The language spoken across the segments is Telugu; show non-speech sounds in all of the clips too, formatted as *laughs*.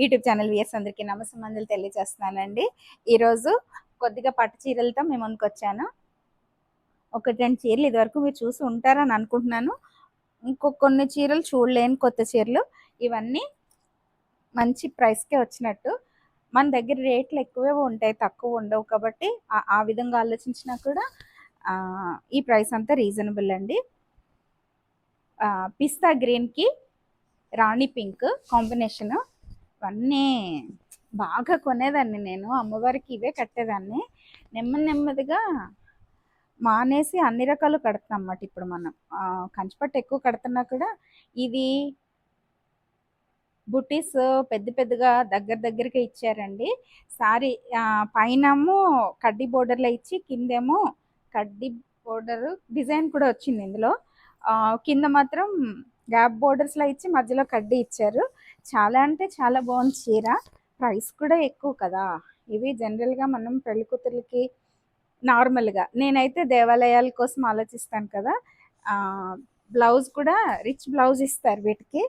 యూట్యూబ్ ఛానల్ విఎస్ అందరికీ నమస్కారం తెలియజేస్తున్నానండి. ఈరోజు కొద్దిగా పట్టు చీరలతో మేము ముందుకొచ్చాను. ఒకటి రెండు చీరలు ఇదివరకు మీరు చూసి ఉంటారని అనుకుంటున్నాను. ఇంకో కొన్ని చీరలు చూడలేని కొత్త చీరలు. ఇవన్నీ మంచి ప్రైస్కే వచ్చినట్టు. మన దగ్గర రేట్లు ఎక్కువే ఉంటాయి తక్కువ ఉండవు కాబట్టి ఆ- విధంగా ఆలోచించినా కూడా ఈ ప్రైస్ అంతా రీజనబుల్ అండి. పిస్తా గ్రీన్కి రాణి పింక్ కాంబినేషన్. ఇవన్నీ బాగా కొనేదాన్ని నేను. అమ్మవారికి ఇవే కట్టేదాన్ని. నెమ్మది నెమ్మదిగా మానేసి అన్ని రకాలు కడతాం అన్నమాట ఇప్పుడు మనం. కంచిపట్టు ఎక్కువ కడుతున్నా కూడా ఇది బుటీస్ పెద్ద పెద్దగా దగ్గర దగ్గరగా ఇచ్చారండి. సారీ పైనేమో కడ్డీ బోర్డర్లో ఇచ్చి కిందేమో కడ్డీ బోర్డర్ డిజైన్ కూడా వచ్చింది ఇందులో. కింద మాత్రం గ్యాప్ బోర్డర్స్లో ఇచ్చి మధ్యలో కడ్డీ ఇచ్చారు. చాలా అంటే చాలా బాగుంది చీర. ప్రైస్ కూడా ఎక్కువ కదా. ఇవి జనరల్గా మనం పెళ్ళి కూతుర్లకి నార్మల్గా నేనైతే దేవాలయాల కోసం ఆలోచిస్తాను కదా. బ్లౌజ్ కూడా రిచ్ బ్లౌజ్ ఇస్తారు వీటికి.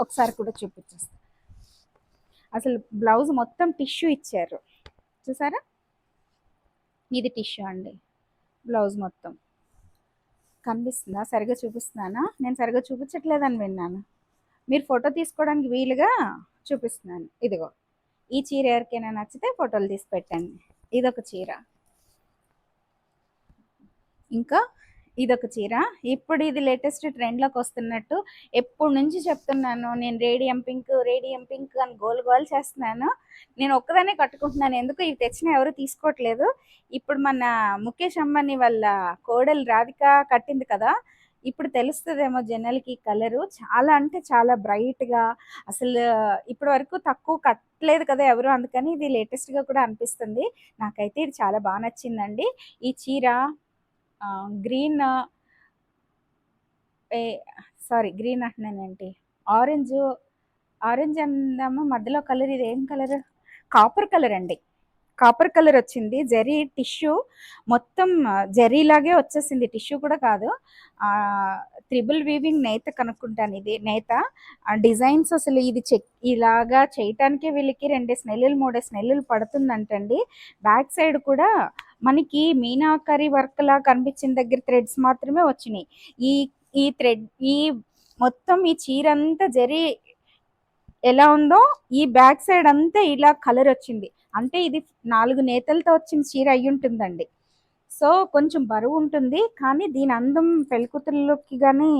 ఒకసారి కూడా చూపించేస్తాను అసలు బ్లౌజ్ మొత్తం టిష్యూ ఇచ్చారు. చూసారా? ఇది టిష్యూ అండి. బ్లౌజ్ మొత్తం. కనిపిస్తుందా? సరిగా చూపిస్తున్నానా? నేను సరిగా చూపించట్లేదని విన్నాను. మీరు ఫోటో తీసుకోవడానికి వీలుగా చూపిస్తున్నాను. ఇదిగో ఈ చీర ఎవరికైనా నచ్చితే ఫోటోలు తీసి పెట్టండి. ఇదొక చీర. ఇంకా ఇదొక చీర. ఇప్పుడు ఇది లేటెస్ట్ ట్రెండ్లోకి వస్తున్నట్టు ఎప్పటి నుంచి చెప్తున్నాను నేను రేడియం పింక్ రేడియం పింక్ అని గోల్ గోల్ చేస్తున్నాను. నేను ఒక్కదానే కట్టుకుంటున్నాను. ఎందుకు? ఇవి తెచ్చిన ఎవరు తీసుకోవట్లేదు. ఇప్పుడు మన ముఖేష్ అంబానీ వాళ్ళ కోడలు రాధిక కట్టింది కదా ఇప్పుడు తెలుస్తుందేమో జనల్కి కలరు చాలా అంటే చాలా బ్రైట్గా అసలు ఇప్పటి వరకు తక్కువ కట్టలేదు కదా ఎవరు. అందుకని ఇది లేటెస్ట్గా కూడా అనిపిస్తుంది. నాకైతే ఇది చాలా బాగా నచ్చిందండి. ఈ చీర గ్రీన్ ఏ సారీ గ్రీన్ అంటున్నానేంటి ఆరెంజ్ ఆరెంజ్ అందామా మధ్యలో కలర్ ఇది ఏం కలర్? కాపర్ కలర్ అండి. కాపర్ కలర్ వచ్చింది. జరీ టిష్యూ మొత్తం జరీలాగే వచ్చేసింది. టిష్యూ కూడా కాదు. త్రిబుల్ వీవింగ్ నేత కనుక్కుంటాను ఇది నేత. డిజైన్స్ అసలు ఇది చెక్ ఇలాగా చేయటానికి వీళ్ళకి రెండు స్నెల్లులు మూడు స్నెల్లులు పడుతుందంటండి. బ్యాక్ సైడ్ కూడా మనకి మీనాకరి వర్క్ లా కనిపించిన దగ్గర థ్రెడ్స్ మాత్రమే వచ్చినాయి. ఈ ఈ థ్రెడ్ ఈ మొత్తం ఈ చీర అంతా జరీ ఎలా ఉందో ఈ బ్యాక్ సైడ్ అంతా ఇలా కలర్ వచ్చింది. అంటే ఇది నాలుగు నేతలతో వచ్చిన చీర అయి ఉంటుందండి. సో కొంచెం బరువు ఉంటుంది. కానీ దీని అందం పెళ్ళికూతుర్లకి కానీ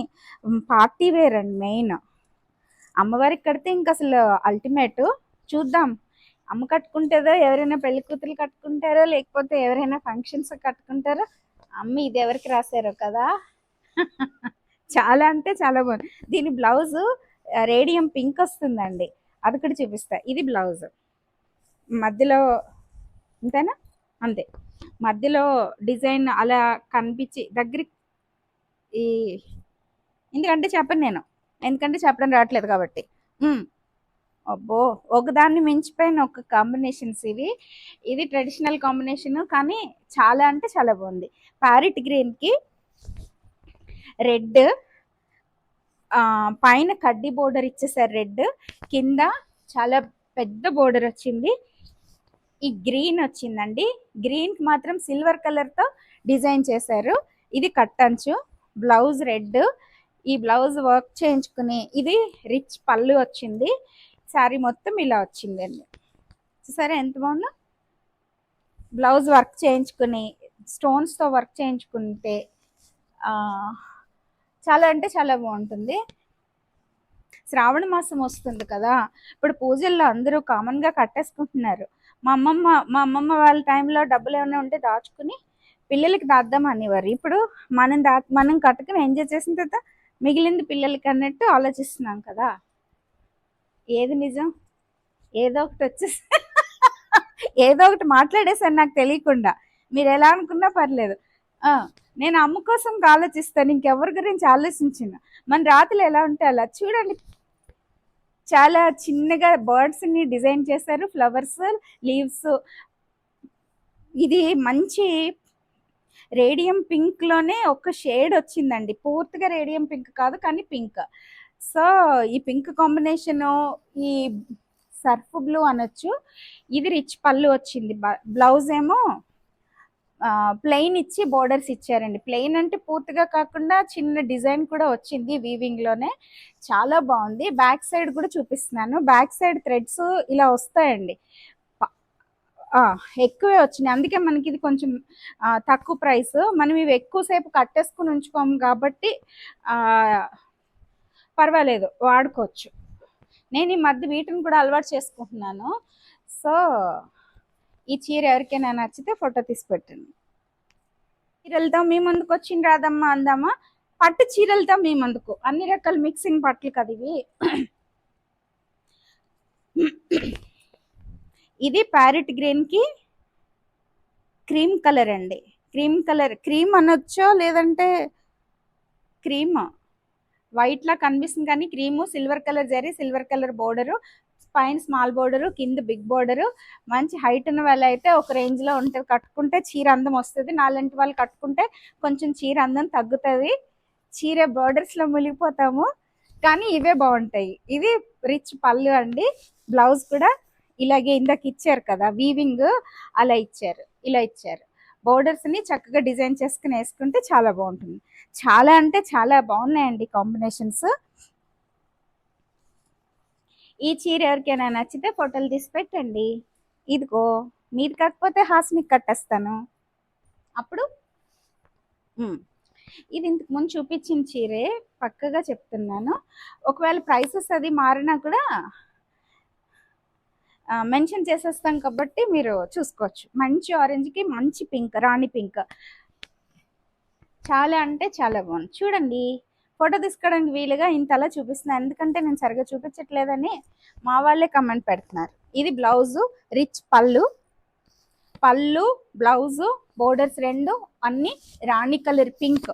పార్టీ వేర్ అండి మెయిన్. అమ్మవారికి కడితే ఇంకా అసలు అల్టిమేట్ చూద్దాం. అమ్మ కట్టుకుంటుందో ఎవరైనా పెళ్ళి కూతురు కట్టుకుంటారో లేకపోతే ఎవరైనా ఫంక్షన్స్ కట్టుకుంటారో అమ్మ ఇది ఎవరికి రాశారో కదా? చాలా అంటే చాలా బాగుంది. దీని బ్లౌజ్ రేడియం పింక్ వస్తుందండి. అది కూడా చూపిస్తా. ఇది బ్లౌజ్. మధ్యలో అంతేనా అంతే. మధ్యలో డిజైన్ అలా కనిపించి దగ్గర ఈ ఎందుకంటే చెప్పను నేను. ఎందుకంటే చెప్పడం రావట్లేదు కాబట్టి. అబ్బో ఒకదాన్ని మించిపోయిన ఒక కాంబినేషన్స్ ఇవి. ఇది ట్రెడిషనల్ కాంబినేషన్ కానీ చాలా అంటే చాలా బాగుంది. ప్యారెట్ గ్రీన్కి రెడ్ పైన కడ్డీ బోర్డర్ ఇచ్చేసారు రెడ్ కింద చాలా పెద్ద బోర్డర్ వచ్చింది. ఈ గ్రీన్ వచ్చిందండి. గ్రీన్కి మాత్రం సిల్వర్ కలర్తో డిజైన్ చేశారు. ఇది కట్టంచు బ్లౌజ్ రెడ్ ఈ బ్లౌజ్ వర్క్ చేయించుకుని ఇది రిచ్ పళ్ళు వచ్చింది. శారీ మొత్తం ఇలా వచ్చిందండి. సరే ఎంత బాగుందో? బ్లౌజ్ వర్క్ చేయించుకుని స్టోన్స్తో వర్క్ చేయించుకుంటే చాలా అంటే చాలా బాగుంటుంది. శ్రావణ మాసం వస్తుంది కదా ఇప్పుడు పూజల్లో అందరూ కామన్గా కట్టేసుకుంటున్నారు. మా అమ్మమ్మ మా అమ్మమ్మ వాళ్ళ టైంలో డబ్బులు ఏమైనా ఉంటే దాచుకుని పిల్లలకి దాద్దాం అనేవారు. ఇప్పుడు మనం దా మనం కట్టుకుని ఎంజాయ్ చేసిన తర్వాత మిగిలింది పిల్లలకి అన్నట్టు ఆలోచిస్తున్నాం కదా. ఏది నిజం? ఏదో ఒకటి వచ్చేసి *laughs* ఏదో ఒకటి మాట్లాడేసాను నాకు తెలియకుండా. మీరు ఎలా అనుకున్నా పర్లేదు. నేను అమ్మ కోసం ఆలోచిస్తాను ఇంకెవరి గురించి ఆలోచించిన. మన రాత్రులు ఎలా ఉంటే అలా చూడండి. చాలా చిన్నగా బర్డ్స్ని డిజైన్ చేశారు ఫ్లవర్స్ లీవ్స్. ఇది మంచి రేడియం పింక్లోనే ఒక షేడ్ వచ్చిందండి. పూర్తిగా రేడియం పింక్ కాదు కానీ పింక్. సో ఈ పింక్ కాంబినేషన్ ఈ సర్ఫ్ బ్లూ అనొచ్చు. ఇది రిచ్ పళ్ళు వచ్చింది. బ్లౌజ్ ఏమో ప్లెయిన్ ఇచ్చి బోర్డర్స్ ఇచ్చారండి. ప్లెయిన్ అంటే పూర్తిగా కాకుండా చిన్న డిజైన్ కూడా వచ్చింది వీవింగ్లోనే. చాలా బాగుంది. బ్యాక్ సైడ్ కూడా చూపిస్తున్నాను. బ్యాక్ సైడ్ థ్రెడ్స్ ఇలా వస్తాయండి. ఎక్కువే వచ్చినాయి. అందుకే మనకి ఇది కొంచెం తక్కువ ప్రైస్. మనం ఇవి ఎక్కువసేపు కట్టేసుకుని ఉంచుకోము కాబట్టి పర్వాలేదు వాడుకోవచ్చు. నేను ఈ మధ్య వీటిని కూడా అలవాటు చేసుకుంటున్నాను. సో ఈ చీర ఎవరికైనా నచ్చితే ఫోటో తీసి పెట్టండి. చీరలతో మీ ముందుకు వచ్చింది రాదమ్మా అందామా? పట్టు చీరలతో మీ ముందుకు. అన్ని రకాల మిక్సింగ్ పట్లు కదా ఇవి. ఇది ప్యారెట్ గ్రీన్కి క్రీమ్ కలర్ అండి. క్రీమ్ కలర్ క్రీమ్ అనొచ్చో లేదంటే క్రీమ్ వైట్ లా కనిపిస్తుంది కానీ cream silver colour zari silver colour border పైన స్మాల్ బోర్డరు కింద బిగ్ బోర్డరు మంచి హైట్ ఉన్న వాళ్ళు అయితే ఒక రేంజ్లో ఉంటుంది కట్టుకుంటే చీర అందం వస్తుంది. నాలంటి వాళ్ళు కట్టుకుంటే కొంచెం చీర అందం తగ్గుతుంది. చీర బోర్డర్స్లో మునిగిపోతాము. కానీ ఇవే బాగుంటాయి. ఇది రిచ్ పళ్ళు అండి. బ్లౌజ్ కూడా ఇలాగే ఇందాక ఇచ్చారు కదా వీవింగ్ అలా ఇచ్చారు. ఇలా ఇచ్చారు. బోర్డర్స్ని చక్కగా డిజైన్ చేసుకుని వేసుకుంటే చాలా బాగుంటుంది. చాలా అంటే చాలా బాగున్నాయండి కాంబినేషన్స్. ఈ చీర ఎవరికైనా నచ్చితే ఫోటోలు తీసి పెట్టండి. ఇదిగో మీరు కాకపోతే హాస్ని కట్టేస్తాను. అప్పుడు? ఇది ఇంతకు ముందు చూపించిన చీరే పక్కగా చెప్తున్నాను. ఒకవేళ ప్రైసెస్ అది మారినా కూడా మెన్షన్ చేసేస్తాం కాబట్టి మీరు చూసుకోవచ్చు. మంచి ఆరెంజ్కి మంచి పింక్ రాణి పింక్ చాలా అంటే చాలా బాగుంది. చూడండి ఫోటో తీసుకోవడానికి వీలుగా ఇంతలా చూపిస్తున్నాను ఎందుకంటే నేను సరిగా చూపించట్లేదని మా వాళ్ళే కమెంట్ పెడుతున్నారు. ఇది బ్లౌజు రిచ్ పళ్ళు. పళ్ళు బ్లౌజు బోర్డర్స్ రెండు అన్ని రాణి కలర్ పింక్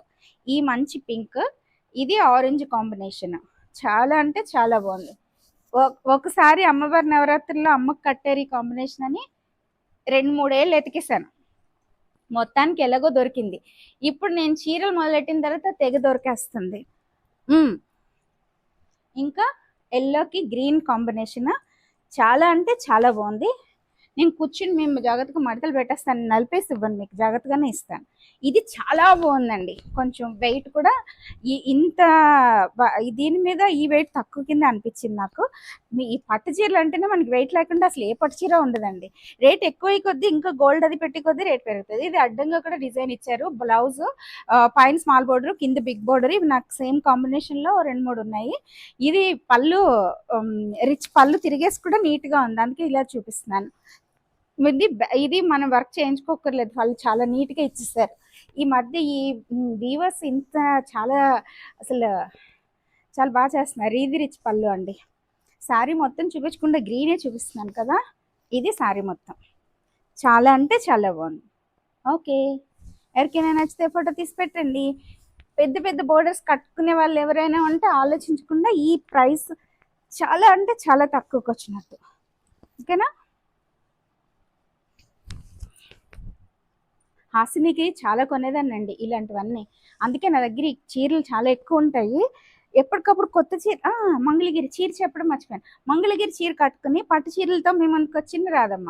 ఈ మంచి పింక్ ఇది ఆరెంజ్ కాంబినేషన్ చాలా అంటే చాలా బాగుంది. ఒకసారి అమ్మవారి నవరాత్రుల్లో అమ్మకు కట్టేరు ఈ కాంబినేషన్ అని రెండు మూడేళ్ళు ఎతికేసాను మొత్తానికి ఎలాగో దొరికింది. ఇప్పుడు నేను చీరలు మొదలెట్టిన తర్వాత తెగ దొరికేస్తుంది. ఇంకా ఎల్లోకి గ్రీన్ కాంబినేషన్ చాలా అంటే చాలా బాగుంది. నేను కూర్చుని మేము జాగ్రత్తగా మడతలు పెట్టేస్తాను. నలిపేసి ఇవ్వండి మీకు. జాగ్రత్తగానే ఇస్తాను. ఇది చాలా బాగుందండి. కొంచెం వెయిట్ కూడా ఈ ఇంత దీని మీద ఈ వెయిట్ తక్కువ కింద అనిపించింది నాకు. మీ ఈ పట్టు చీరలు అంటేనే మనకి వెయిట్ లేకుండా అసలు ఏ పట్టు చీర ఉండదండి. రేట్ ఎక్కువ కొద్దీ ఇంకా గోల్డ్ అది పెట్టి కొద్దీ రేట్ పెరుగుతుంది. ఇది అడ్డంగా కూడా డిజైన్ ఇచ్చారు. బ్లౌజ్ పైన స్మాల్ బోర్డర్ కింద బిగ్ బోర్డర్ ఇవి నాకు సేమ్ కాంబినేషన్లో రెండు మూడు ఉన్నాయి. ఇది పళ్ళు రిచ్ పళ్ళు తిరిగేసి కూడా నీట్గా ఉంది. అందుకే ఇలా చూపిస్తున్నాను. ఇది ఇది మనం వర్క్ చేయించుకోకర్లేదు వాళ్ళు చాలా నీట్గా ఇచ్చేస్తారు ఈ మధ్య ఈ వీవర్స్ ఇంత చాలా అసలు చాలా బాగా చేస్తున్నారు. ఇది రిచ్ పళ్ళు అండి. శారీ మొత్తం చూపించకుండా గ్రీనే చూపిస్తున్నాను కదా? ఇది శారీ మొత్తం. చాలా అంటే చాలా బాగుంది. ఓకే. ఎవరికైనా నచ్చితే ఫోటో తీసి పెట్టండి. పెద్ద పెద్ద బోర్డర్స్ కట్టుకునే వాళ్ళు ఎవరైనా ఉంటే ఆలోచించకుండా ఈ ప్రైస్ చాలా అంటే చాలా తక్కువకి వచ్చినట్టు ఓకేనా? హాసినికి చాలా కొనేదాన్నండి ఇలాంటివన్నీ. అందుకే నా దగ్గర చీరలు చాలా ఎక్కువ ఉంటాయి. ఎప్పటికప్పుడు కొత్త చీర మంగళగిరి చీర చెప్పడం మర్చిపోయాను. మంగళగిరి చీర కట్టుకుని పట్టు చీరలతో మేము వచ్చింది రాదమ్మ.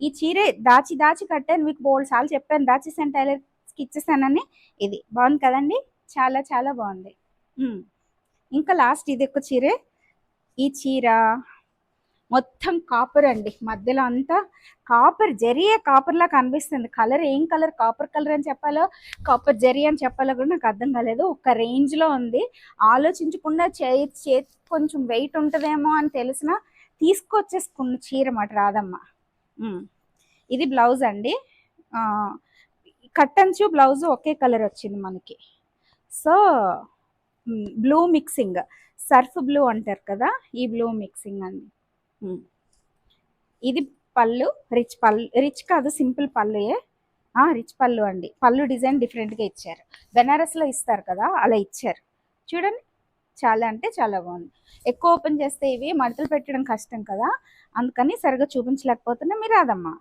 ఈ చీరే దాచి దాచి కట్టాను మీకు బోల్డ్ సార్లు చెప్పాను దాచేసాను టైలర్కి ఇచ్చేసానని ఇది బాగుంది కదండి? చాలా చాలా బాగుంది. ఇంకా లాస్ట్ ఇది ఒక చీరే. ఈ చీర మొత్తం కాపర్ అండి. మధ్యలో అంతా కాపర్ జరియే కాపర్లా కనిపిస్తుంది. కలర్ ఏం కలర్ కాపర్ కలర్ అని చెప్పాలో కాపర్ జరి అని చెప్పాలో కూడా నాకు అర్థం కాలేదు. ఒక రేంజ్లో ఉంది. ఆలోచించకుండా చేతి చేతి కొంచెం వెయిట్ ఉంటుందేమో అని తెలిసిన తీసుకొచ్చేసుకున్న చీర మాట రాదమ్మ. ఇది బ్లౌజ్ అండి. కట్టంచు బ్లౌజ్ ఒకే కలర్ వచ్చింది మనకి. So blue mixing surf blue అంటారు కదా ఈ బ్లూ మిక్సింగ్ అండి. ఇది పళ్ళు రిచ్ పళ్ళు రిచ్ కాదు సింపుల్ పళ్ళుయే రిచ్ పళ్ళు అండి. పళ్ళు డిజైన్ డిఫరెంట్గా ఇచ్చారు. బెనారస్లో ఇస్తారు కదా అలా ఇచ్చారు. చూడండి చాలా అంటే చాలా బాగుంది. ఎక్కువ ఓపెన్ చేస్తే ఇవి మడతలు పెట్టడం కష్టం కదా అందుకని సరిగా చూపించలేకపోతున్నా. మీరు రాదమ్మా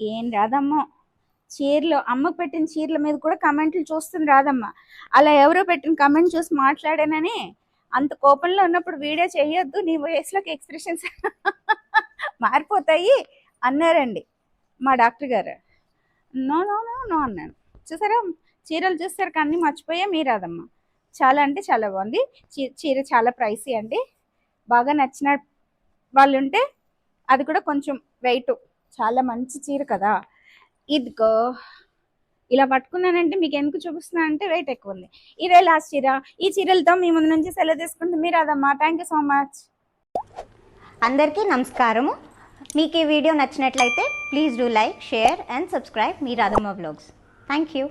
ఏం రాదమ్మా చీరలు అమ్మకు పెట్టిన చీరల మీద కూడా కమెంట్లు చూస్తుంది రాదమ్మా అలా ఎవరో పెట్టిన కమెంట్ చూసి మాట్లాడానని అంత కోపంలో ఉన్నప్పుడు వీడియో చేయొద్దు నీ వయసులోకి ఎక్స్ప్రెషన్స్ *laughs* మారిపోతాయి అన్నారండి మా డాక్టర్ గారు. నో నో నో నో అన్నాను. చూసారా? చీరలు చూస్తారు కానీ మర్చిపోయా మీరాదమ్మ చాలా అంటే చాలా బాగుంది. చీర చాలా ప్రైసీ అండి. బాగా నచ్చిన వాళ్ళు ఉంటే అది కూడా కొంచెం వెయిట్ చాలా మంచి చీర కదా. ఇదిగో ఇలా పట్టుకున్నానంటే మీకు ఎందుకు చూపిస్తున్నానంటే వెయిట్ ఎక్కువ ఉంది. ఇదే లాస్ట్ చీర? ఈ చీరలతో మీ ముందు నుంచి సెలవు తీసుకుంటే మీరు అదమ్మా. థ్యాంక్ యూ సో మచ్ అందరికీ నమస్కారము. మీకు ఈ వీడియో నచ్చినట్లయితే please do like share and subscribe me Radhamma blogs thank you